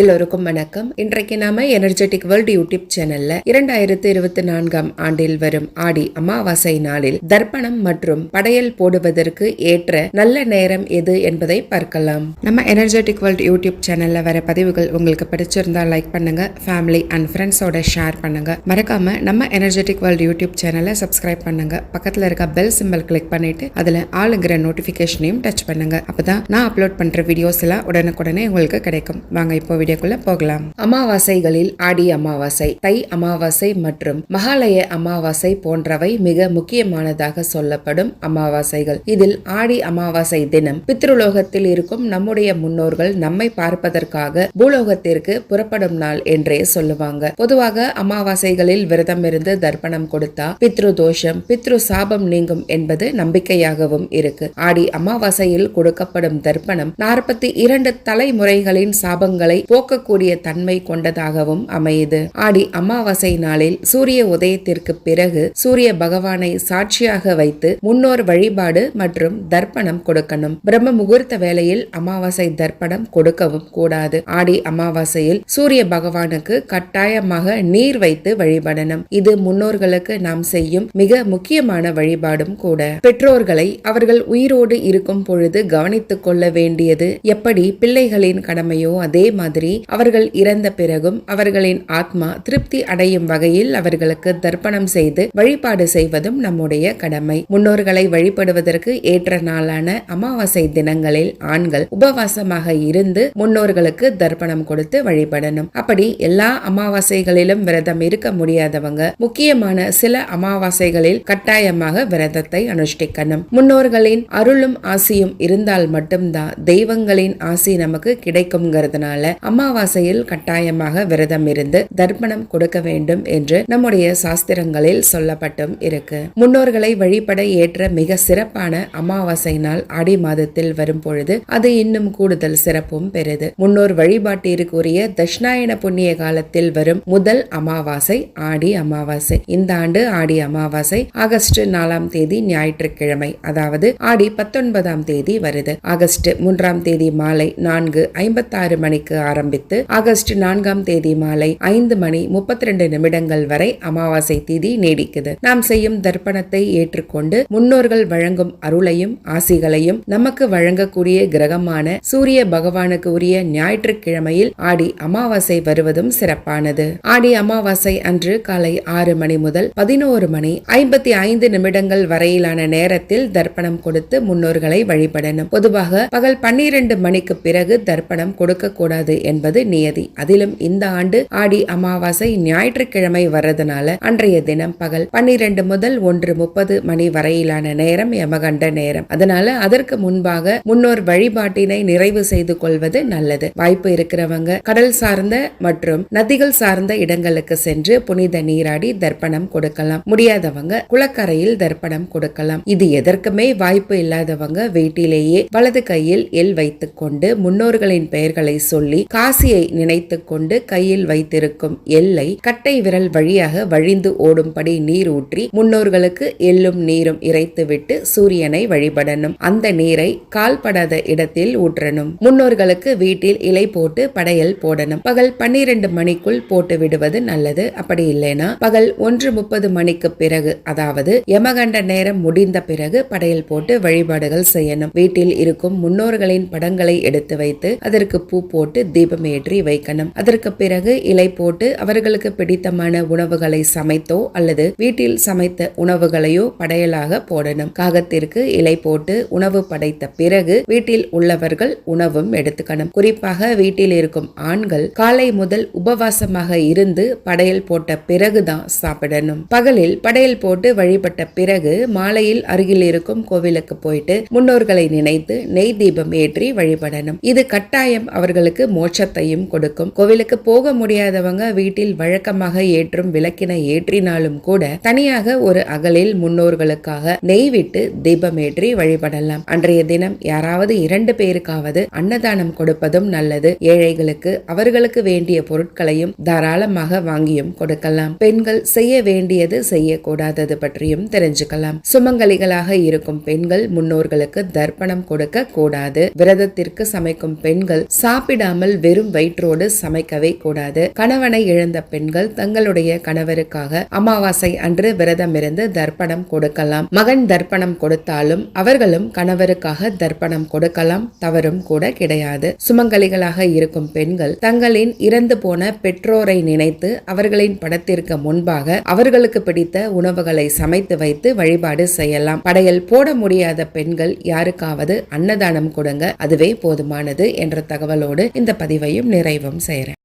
எல்லோருக்கும் வணக்கம். இன்றைக்கு நாம எனர்ஜெட்டிக் வேர்ல்டு யூடியூப் சேனல்ல இரண்டாயிரத்து இருபத்தி நான்காம் ஆண்டில் வரும் ஆடி அமாவாசை நாளில் தர்ப்பணம் மற்றும் படையல் போடுவதற்கு ஏற்ற நல்ல நேரம் எது என்பதை பார்க்கலாம். நம்ம எனர்ஜெட்டிக் வேர்ல்டு யூடியூப் சேனல்ல வர பதிவுகள் உங்களுக்கு பிடிச்சிருந்தா லைக் பண்ணுங்க ஃபேமிலி அண்ட் ஃப்ரெண்ட்ஸோட ஷேர் பண்ணுங்க. மறக்காம நம்ம எனர்ஜெட்டிக் வேர்ல்டு யூடியூப் சேனலை சப்ஸ்கிரைப் பண்ணுங்க. பக்கத்துல இருக்க பெல் சிம்பல் கிளிக் பண்ணிட்டு அதுல ஆளுங்கிற நோட்டிபிகேஷனையும் டச் பண்ணுங்க. அப்பதான் நான் அப்லோட் பண்ற வீடியோஸ் எல்லாம் உடனுக்குடனே உங்களுக்கு கிடைக்கும். வாங்க இப்போ வீடியோக்குள்ள போகலாம். அமாவாசைகளில் ஆடி அமாவாசை தை அமாவாசை மற்றும் மகாலய அமாவாசை போன்றவை மிக முக்கியமானதாக சொல்லப்படும் அமாவாசைகள். இதில் ஆடி அமாவாசை தினம் பித்ருலோகத்தில் இருக்கும் நம்முடைய முன்னோர்கள் நம்மை பார்ப்பதற்காக பூலோகத்திற்கு புறப்படும் நாள் என்றே சொல்லுவாங்க. பொதுவாக அமாவாசைகளில் விரதம் இருந்து தர்ப்பணம் கொடுத்தா பித்ரு தோஷம் பித்ரு சாபம் நீங்கும் என்பது நம்பிக்கையாகவும் இருக்கு. ஆடி அமாவாசையில் கொடுக்கப்படும் தர்ப்பணம் நாற்பத்தி இரண்டு தலைமுறைகளின் சாபங்களை போக்கக்கூடிய தன்மை கொண்டதாகவும் அமையுது. ஆடி அமாவாசை நாளில் சூரிய உதயத்திற்கு பிறகு சூரிய பகவானை சாட்சியாக வைத்து முன்னோர் வழிபாடு மற்றும் தர்ப்பணம் கொடுக்கணும். பிரம்ம முகூர்த்த வேளையில் அமாவாசை தர்ப்பணம் கொடுக்கவும் கூடாது. ஆடி அமாவாசையில் சூரிய பகவானுக்கு கட்டாயமாக நீர் வைத்து வழிபடணும். இது முன்னோர்களுக்கு நாம் செய்யும் மிக முக்கியமான வழிபாடும் கூட. பெற்றோர்களை அவர்கள் உயிரோடு இருக்கும் பொழுது கவனித்துக் கொள்ள வேண்டியது எப்படி? பிள்ளைகளின் கடமையோ அதே மாதிரி அவர்கள் இறந்த பிறகும் அவர்களின் ஆத்மா திருப்தி அடையும் வகையில் அவர்களுக்கு தர்ப்பணம் செய்து வழிபாடு செய்வதும் நம்முடைய கடமை. முன்னோர்களை வழிபடுவதற்கு ஏற்ற நாளான அமாவாசை தினங்களில் ஆண்கள் உபவாசமாக இருந்து முன்னோர்களுக்கு தர்ப்பணம் கொடுத்து வழிபடணும். அப்படி எல்லா அமாவாசைகளிலும் விரதம் இருக்க முடியாதவங்க முக்கியமான சில அமாவாசைகளில் கட்டாயமாக விரதத்தை அனுஷ்டிக்கணும். முன்னோர்களின் அருளும் ஆசியும் இருந்தால் மட்டும்தான் தெய்வங்களின் ஆசி நமக்கு கிடைக்கும்ங்கிறதுனால அமாவாசையில் கட்டாயமாக விரதம் இருந்து தர்ப்பணம் கொடுக்க வேண்டும் என்று நம்முடைய சாஸ்திரங்களில் சொல்லப்பட்டும் இருக்கு. முன்னோர்களை வழிபட ஏற்ற மிக சிறப்பான அமாவாசை நாள் ஆடி மாதத்தில் வரும் பொழுது அது இன்னும் கூடுதல் சிறப்பும் பெறுது. முன்னோர் வழிபாட்டிற்குரிய தட்சிணாயன புண்ணிய காலத்தில் வரும் முதல் அமாவாசை ஆடி அமாவாசை. இந்த ஆண்டு ஆடி அமாவாசை ஆகஸ்ட் நாலாம் தேதி ஞாயிற்றுக்கிழமை அதாவது ஆடி பத்தொன்பதாம் தேதி வருது. ஆகஸ்ட் மூன்றாம் தேதி மாலை நான்கு ஐம்பத்தாறு மணிக்கு ஆரம்பித்து ஆகஸ்ட் நான்காம் தேதி மாலை ஐந்து மணி முப்பத்தி ரெண்டு நிமிடங்கள் வரை அமாவாசை திதி நீடிக்குது. நாம் செய்யும் தர்ப்பணத்தை ஏற்றுக்கொண்டு முன்னோர்கள் வழங்கும் அருளையும் ஆசிகளையும் நமக்கு வழங்கக்கூடிய கிரகமான சூரிய பகவானுக்கு உரிய ஞாயிற்றுக்கிழமையில் ஆடி அமாவாசை வருவதும் சிறப்பானது. ஆடி அமாவாசை அன்று காலை ஆறு மணி முதல் பதினோரு மணி ஐம்பத்தி ஐந்து நிமிடங்கள் வரையிலான நேரத்தில் தர்ப்பணம் கொடுத்து முன்னோர்களை வழிபடணும். பொதுவாக பகல் பன்னிரண்டு மணிக்கு பிறகு தர்ப்பணம் கொடுக்க கூடாது என்பது நியதி. அதிலும் இந்த ஆண்டு ஆடி அமாவாசை ஞாயிற்றுக்கிழமை வர்றதுனால அன்றைய தினம் பகல் பன்னிரண்டு முதல் ஒன்று முப்பது மணி வரையிலான நேரம் யமகண்ட நேரம். அதனால அதற்கு முன்பாக முன்னோர் வழிபாட்டினை நிறைவு செய்து கொள்வது நல்லது. வாய்ப்பு இருக்கிறவங்க கடல் சார்ந்த மற்றும் நதிகள் சார்ந்த இடங்களுக்கு சென்று புனித நீராடி தர்ப்பணம் கொடுக்கலாம். முடியாதவங்க குளக்கரையில் தர்ப்பணம் கொடுக்கலாம். இது எதற்குமே வாய்ப்பு இல்லாதவங்க வீட்டிலேயே வலது கையில் எல் வைத்துக் கொண்டு முன்னோர்களின் பெயர்களை சொல்லி காசியை நினைத்து கொண்டு கையில் வைத்திருக்கும் எல்லை கட்டை விரல் வழியாக வழிந்து ஓடும்படி நீர் ஊற்றி முன்னோர்களுக்கு எள்ளும் நீரும் இறைத்துவிட்டு சூரியனை வழிபடணும். அந்த நீரை கால்படாத இடத்தில் ஊற்றணும். முன்னோர்களுக்கு வீட்டில் இலை போட்டு படையல் போடணும். பகல் பன்னிரண்டு மணிக்குள் போட்டு விடுவது நல்லது. அப்படி இல்லைனா பகல் ஒன்று முப்பது மணிக்கு பிறகு அதாவது யமகண்ட நேரம் முடிந்த பிறகு படையல் போட்டு வழிபாடுகள் செய்யணும். வீட்டில் இருக்கும் முன்னோர்களின் படங்களை எடுத்து வைத்து அதற்கு பூ போட்டு தீப தீபமேற்றி வைக்கணும். அதற்கு பிறகு இலை போட்டு அவர்களுக்கு பிடித்தமான உணவுகளை சமைத்தோ அல்லது வீட்டில் சமைத்த உணவுகளையோ படையலாக போடணும். காகத்திற்கு இலை போட்டு உணவு படைத்த பிறகு வீட்டில் உள்ளவர்கள் உணவும் எடுத்துக்கணும். குறிப்பாக வீட்டில் இருக்கும் ஆண்கள் காலை முதல் உபவாசமாக இருந்து படையல் போட்ட பிறகுதான் சாப்பிடணும். பகலில் படையல் போட்டு வழிபட்ட பிறகு மாலையில் அருகில் இருக்கும் கோவிலுக்கு போயிட்டு முன்னோர்களை நினைத்து நெய் தீபம் ஏற்றி வழிபடணும். இது கட்டாயம் அவர்களுக்கு மோட்சத்தையும் கொடுக்கும். கோவிலுக்கு போக முடியாதவங்க வீட்டில் வழக்கமாக ஏற்றும் விளக்கினை ஏற்றினாலும் கூட தனியாக ஒரு அகலில் முன்னோர்களுக்காக நெய் விட்டு தீபம் ஏற்றி வழிபடலாம். அன்றைய தினம் யாராவது இரண்டு பேருக்காவது அன்னதானம் கொடுப்பதும் நல்லது. ஏழைகளுக்கு அவர்களுக்கு வேண்டிய பொருட்களையும் தாராளமாக வாங்கியும் கொடுக்கலாம். பெண்கள் செய்ய வேண்டியது செய்யக்கூடாதது பற்றியும் தெரிஞ்சுக்கலாம். சுமங்கலிகளாக இருக்கும் பெண்கள் முன்னோர்களுக்கு தர்ப்பணம் கொடுக்க கூடாது விரதத்திற்கு சமைக்கும் பெண்கள் சாப்பிடாமல் வெறும் வயிற்றோடு சமைக்கவே கூடாது. கணவனை இழந்த பெண்கள் தங்களுடைய கணவருக்காக அமாவாசை அன்று விரதம் இருந்து தர்ப்பணம் கொடுக்கலாம். மகன் தர்ப்பணம் கொடுத்தாலும் அவர்களும் கணவருக்காக தர்ப்பணம் கொடுக்கலாம். தவறும் கூட கிடையாது. சுமங்கலிகளாக இருக்கும் பெண்கள் தங்களின் இறந்து போன பெற்றோரை நினைத்து அவர்களின் படத்திற்கு முன்பாக அவர்களுக்கு பிடித்த உணவுகளை சமைத்து வைத்து வழிபாடு செய்யலாம். படையல் போட முடியாத பெண்கள் யாருக்காவது அன்னதானம் கொடுங்க. அதுவே போதுமானது என்ற தகவலோடு இந்த பதிவையும் நிறைவும் செய்கிறேன்